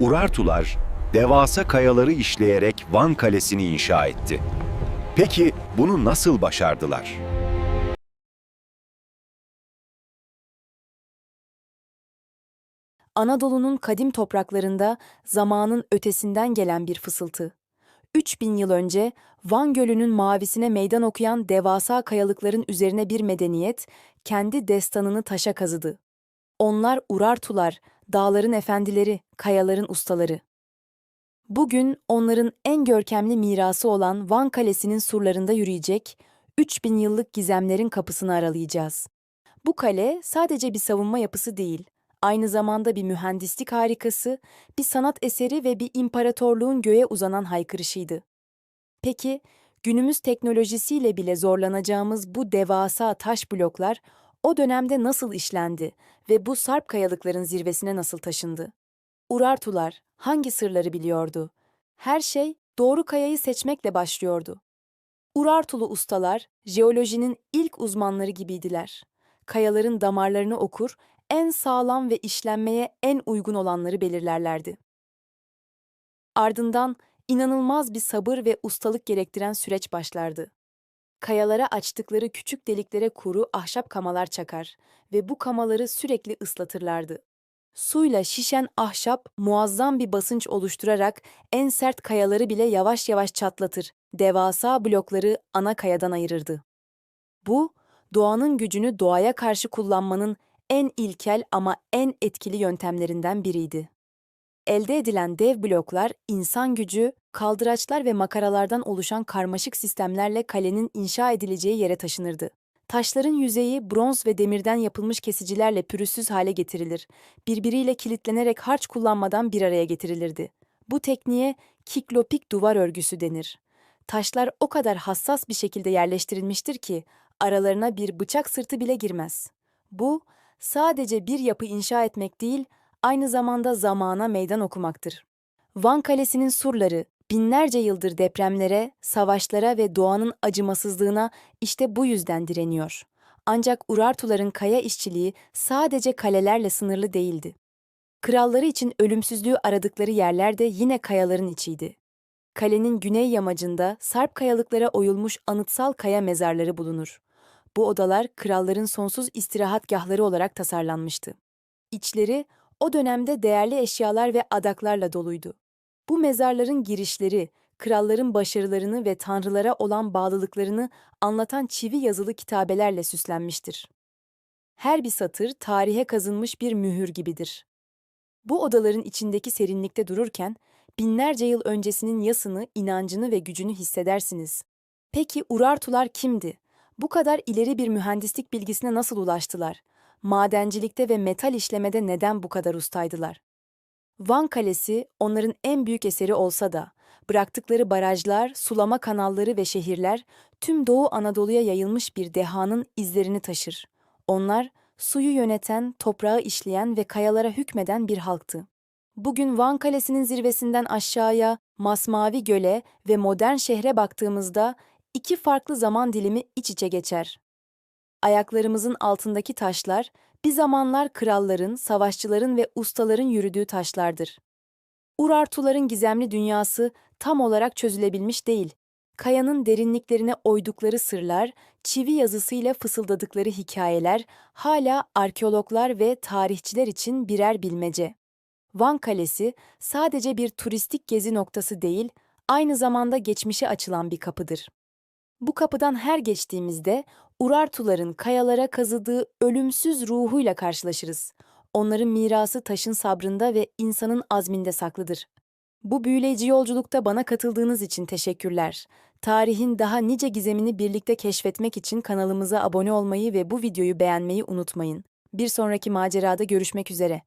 Urartular, devasa kayaları işleyerek Van Kalesi'ni inşa etti. Peki bunu nasıl başardılar? Anadolu'nun kadim topraklarında zamanın ötesinden gelen bir fısıltı. 3000 yıl önce Van Gölü'nün mavisine meydan okuyan devasa kayalıkların üzerine bir medeniyet kendi destanını taşa kazıdı. Onlar Urartular, dağların efendileri, kayaların ustaları. Bugün onların en görkemli mirası olan Van Kalesi'nin surlarında yürüyecek, 3000 yıllık gizemlerin kapısını aralayacağız. Bu kale sadece bir savunma yapısı değil, aynı zamanda bir mühendislik harikası, bir sanat eseri ve bir imparatorluğun göğe uzanan haykırışıydı. Peki, günümüz teknolojisiyle bile zorlanacağımız bu devasa taş bloklar o dönemde nasıl işlendi ve bu sarp kayalıkların zirvesine nasıl taşındı? Urartular hangi sırları biliyordu? Her şey doğru kayayı seçmekle başlıyordu. Urartulu ustalar jeolojinin ilk uzmanları gibiydiler. Kayaların damarlarını okur, en sağlam ve işlenmeye en uygun olanları belirlerlerdi. Ardından inanılmaz bir sabır ve ustalık gerektiren süreç başlardı. Kayalara açtıkları küçük deliklere kuru ahşap kamalar çakar ve bu kamaları sürekli ıslatırlardı. Suyla şişen ahşap muazzam bir basınç oluşturarak en sert kayaları bile yavaş yavaş çatlatır, devasa blokları ana kayadan ayırırdı. Bu, doğanın gücünü doğaya karşı kullanmanın en ilkel ama en etkili yöntemlerinden biriydi. Elde edilen dev bloklar, insan gücü, kaldıraçlar ve makaralardan oluşan karmaşık sistemlerle kalenin inşa edileceği yere taşınırdı. Taşların yüzeyi bronz ve demirden yapılmış kesicilerle pürüzsüz hale getirilir. Birbiriyle kilitlenerek harç kullanmadan bir araya getirilirdi. Bu tekniğe kiklopik duvar örgüsü denir. Taşlar o kadar hassas bir şekilde yerleştirilmiştir ki aralarına bir bıçak sırtı bile girmez. Bu sadece bir yapı inşa etmek değil, aynı zamanda zamana meydan okumaktır. Van Kalesi'nin surları binlerce yıldır depremlere, savaşlara ve doğanın acımasızlığına işte bu yüzden direniyor. Ancak Urartuların kaya işçiliği sadece kalelerle sınırlı değildi. Kralları için ölümsüzlüğü aradıkları yerler de yine kayaların içiydi. Kalenin güney yamacında sarp kayalıklara oyulmuş anıtsal kaya mezarları bulunur. Bu odalar kralların sonsuz istirahatgahları olarak tasarlanmıştı. İçleri o dönemde değerli eşyalar ve adaklarla doluydu. Bu mezarların girişleri, kralların başarılarını ve tanrılara olan bağlılıklarını anlatan çivi yazılı kitabelerle süslenmiştir. Her bir satır tarihe kazınmış bir mühür gibidir. Bu odaların içindeki serinlikte dururken binlerce yıl öncesinin yasını, inancını ve gücünü hissedersiniz. Peki Urartular kimdi? Bu kadar ileri bir mühendislik bilgisine nasıl ulaştılar? Madencilikte ve metal işlemede neden bu kadar ustaydılar? Van Kalesi onların en büyük eseri olsa da bıraktıkları barajlar, sulama kanalları ve şehirler tüm Doğu Anadolu'ya yayılmış bir dehanın izlerini taşır. Onlar suyu yöneten, toprağı işleyen ve kayalara hükmeden bir halktı. Bugün Van Kalesi'nin zirvesinden aşağıya, masmavi göle ve modern şehre baktığımızda iki farklı zaman dilimi iç içe geçer. Ayaklarımızın altındaki taşlar bir zamanlar kralların, savaşçıların ve ustaların yürüdüğü taşlardır. Urartuların gizemli dünyası tam olarak çözülebilmiş değil. Kayanın derinliklerine oydukları sırlar, çivi yazısıyla fısıldadıkları hikayeler hala arkeologlar ve tarihçiler için birer bilmece. Van Kalesi sadece bir turistik gezi noktası değil, aynı zamanda geçmişe açılan bir kapıdır. Bu kapıdan her geçtiğimizde Urartuların kayalara kazıdığı ölümsüz ruhuyla karşılaşırız. Onların mirası taşın sabrında ve insanın azminde saklıdır. Bu büyüleyici yolculukta bana katıldığınız için teşekkürler. Tarihin daha nice gizemini birlikte keşfetmek için kanalımıza abone olmayı ve bu videoyu beğenmeyi unutmayın. Bir sonraki macerada görüşmek üzere.